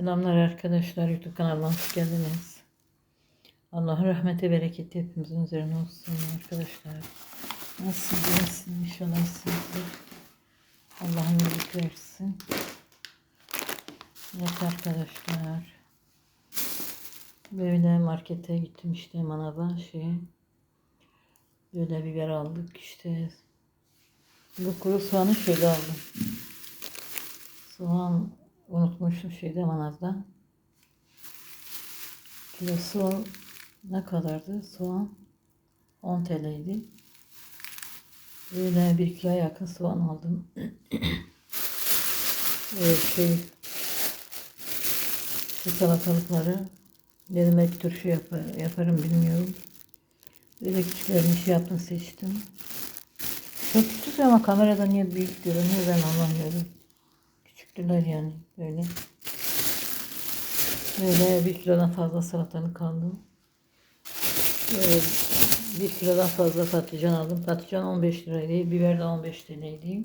Selamlar arkadaşlar. YouTube kanalıma hoş geldiniz. Allah'ın rahmeti, bereketi hepimizin üzerine olsun arkadaşlar. Nasılsınız? İyisiniz? İnşallah iyisinizdir. Allah'ın iyilik versin. Evet arkadaşlar. Böyle markete gittim işte manava şey. Böyle biber aldık işte. Bu kuru soğanı şöyle aldım. Soğan unutmuşum şeyde manavda. Kilosu ne kadardı? Soğan 10 TL'ydi. Böyle bir kilo yakın soğan aldım. ee, şey şu salatalıkları dedim belki turşu yapar, yaparım bilmiyorum. Böyle küçüklerini şey yaptım seçtim. Çok küçük ama kamerada niye büyük görünüyor ben anlamıyorum. Küçüktüler yani böyle. Böyle bir kilodan fazla salatalık aldım. Böyle bir kilodan fazla patlıcan aldım. Patlıcan 15 liraydı. Biber de 15 TL'ydi.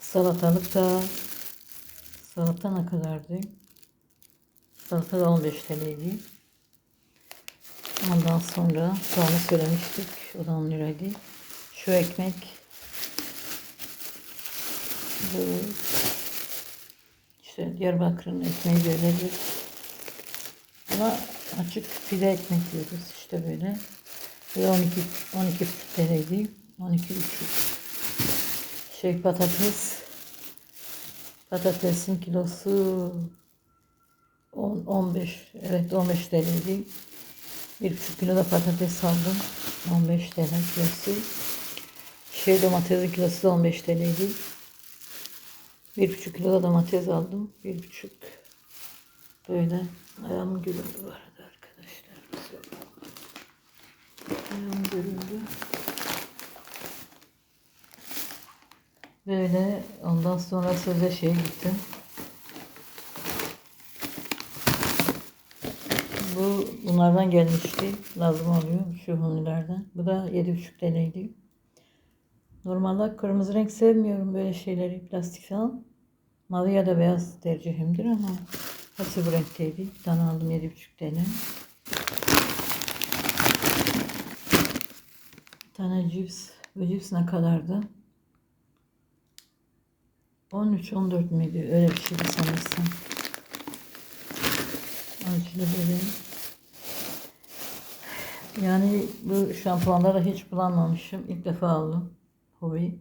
Salatalık da salata ne kadardı? Salata da 15 TL'ydi. Ondan sonra soğanı söylemiştik. O da 10 liraydı. Şu ekmek bu işte Diyarbakır'ın ekmeği böyledir. Buna açık pide ekmek diyoruz işte böyle. Ve 12 12 TL'ydi. 12 buçuk. Şey patates patatesin kilosu 10 15 evet 15 TL'ydi. Bir buçuk kilo da patates aldım. 15 TL kilosu. Şey domatesin kilosu da 15 TL'ydi. Bir buçuk kilo da domates aldım. Bir buçuk. Böyle ayağım göründü bu arada arkadaşlar. Ayağım göründü. Böyle ondan sonra söze şeye gittim. Bu bunlardan gelmişti. Lazım oluyor şu hunilerden. Bu da 7,5 TL'ydi. Normalde kırmızı renk sevmiyorum böyle şeyleri plastik falan. Mavi ya da beyaz tercihimdir ama hepsi bu renkteydi. Bir tane aldım 7,5 TL. Bir tane cips. Bu cips ne kadardı? 13-14 müydü? Öyle bir şeydi sanırsam. Acılı böyle. Yani bu şampuanları hiç kullanmamışım. İlk defa aldım. Hobi.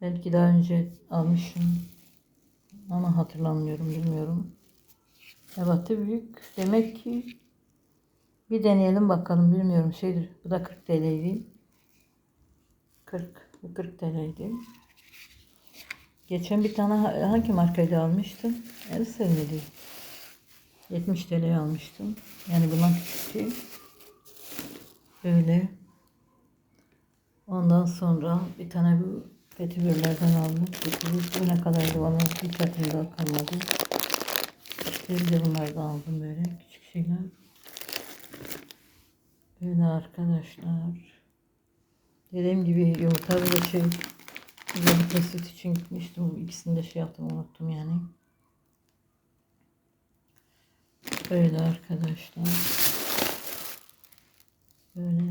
Belki daha önce almışım. Ama hatırlamıyorum, bilmiyorum. Ebatı büyük. Demek ki bir deneyelim bakalım. Bilmiyorum şeydir. Bu da 40 TL'ydi. 40. Bu 40 TL'ydi. Geçen bir tane ha- hangi markaydı almıştım? Ersel miydi? 70 TL almıştım. Yani bundan küçük değil. Böyle. Ondan sonra bir tane bu petibörlerden aldım. Bu, bu ne kadardı bana hiç hatırımda kalmadı. İşte bir de bunlardan aldım böyle küçük şeyler. Böyle arkadaşlar. Dediğim gibi yumurta ve şey yumurta süt için gitmiştim. İkisini de şey yaptım unuttum yani. Böyle arkadaşlar. Böyle.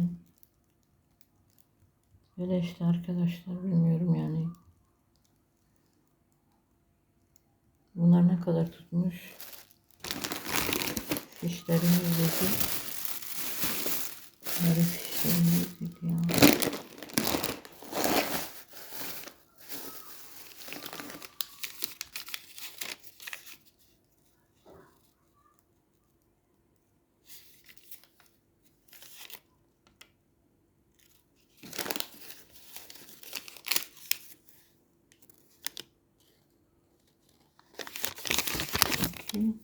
Böyle işte arkadaşlar bilmiyorum yani. Bunlar ne kadar tutmuş? Fişlerimiz dedi. Bunları fişlerimiz dedi ya. Bakayım.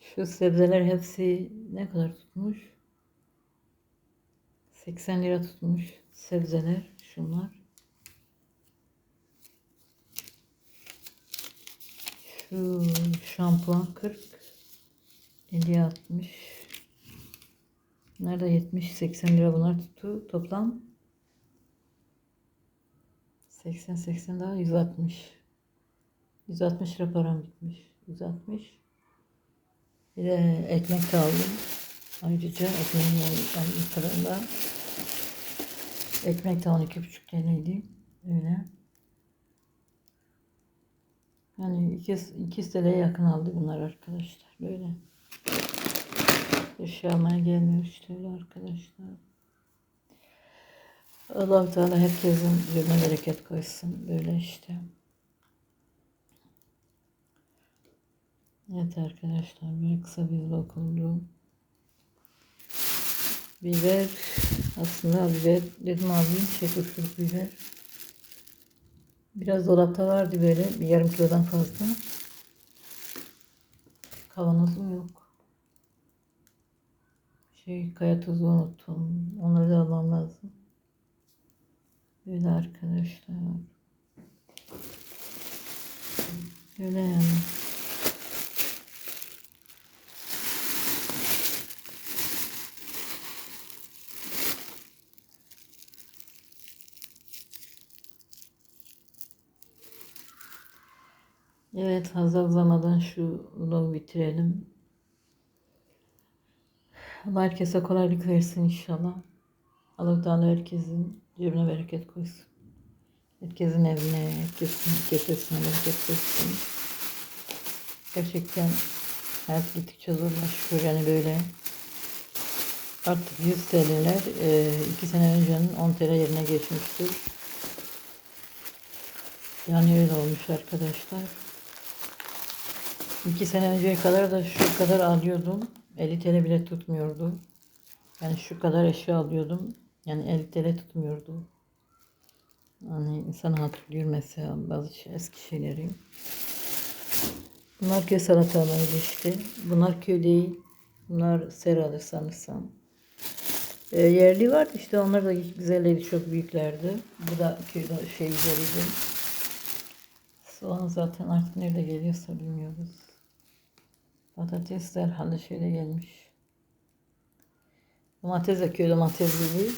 Şu sebzeler hepsi ne kadar tutmuş? 80 lira tutmuş sebzeler şunlar. Şu şampuan 40 50 60 Bunlar da 70 80 lira bunlar tuttu toplam 80 80 daha 160. 160 lira param gitmiş. 160. Bir de ekmek aldım. Ayrıca ekmeğin yani fırında. Ekmek de 12,5 TL'ydi. Öyle. Yani ikisi, ikisi TL'ye yakın aldı bunlar arkadaşlar. Böyle. Eşya almaya gelmiyor işte öyle arkadaşlar. Allah Teala herkesin cebine bereket koysun. Böyle işte. Evet arkadaşlar böyle kısa bir vlog. Biber aslında biber dedim alayım şey turşuluk biber. Biraz dolapta vardı böyle bir yarım kilodan fazla. Kavanozum yok. Şey kaya tuzu unuttum. Onları da almam lazım. Böyle arkadaşlar. Böyle yani. Evet fazla uzamadan şu vlogu bitirelim. Allah herkese kolaylık versin inşallah. Allah herkesin cebine bereket koysun. Herkesin evine, herkesin kesesine bereket koysun. Gerçekten hayat gittikçe zorlaşıyor yani böyle. Artık 100 TL'ler 2 sene öncenin 10 TL yerine geçmiştir. Yani öyle olmuş arkadaşlar. İki sene önceye kadar da şu kadar alıyordum. 50 TL bile tutmuyordu. Yani şu kadar eşya alıyordum. Yani 50 TL tutmuyordu. Hani insan hatırlıyor mesela bazı şey, eski şeyleri. Bunlar köy salatalarıydı işte. Bunlar köy değil. Bunlar seralı sanırsam. E, yerli vardı işte onlar da güzelleri çok büyüklerdi. Bu da köyde şey güzeliydi. Soğan zaten artık nerede geliyorsa bilmiyoruz. Patatesler halı şöyle gelmiş. Domates de köy domates gibi.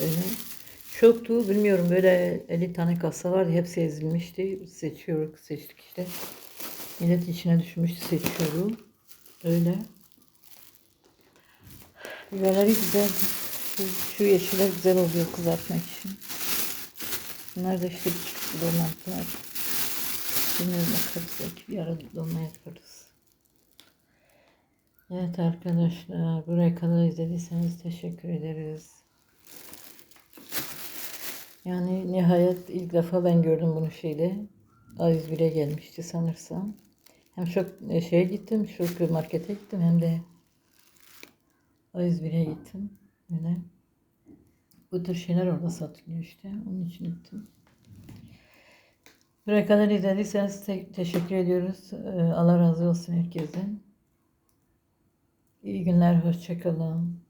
Böyle. Çoktu bilmiyorum böyle 50 tane kasa vardı hepsi ezilmişti. Seçiyoruz seçtik işte. Millet içine düşmüştü seçiyorum. Öyle. Biberleri güzel. Şu, yeşiller güzel oluyor kızartmak için. Bunlar da işte küçük domatesler. Bilmiyorum bakarız belki bir ara dolma yaparız. Evet arkadaşlar buraya kadar izlediyseniz teşekkür ederiz. Yani nihayet ilk defa ben gördüm bunu şeyde. A101'e gelmişti sanırsam. Hem çok e, şeye gittim, şu markete gittim hem de A101'e gittim. Böyle. Bu tür şeyler orada satılıyor işte. Onun için gittim. Buraya kadar izlediyseniz te- teşekkür ediyoruz. Ee, Allah razı olsun herkesin. İyi günler, hoşçakalın.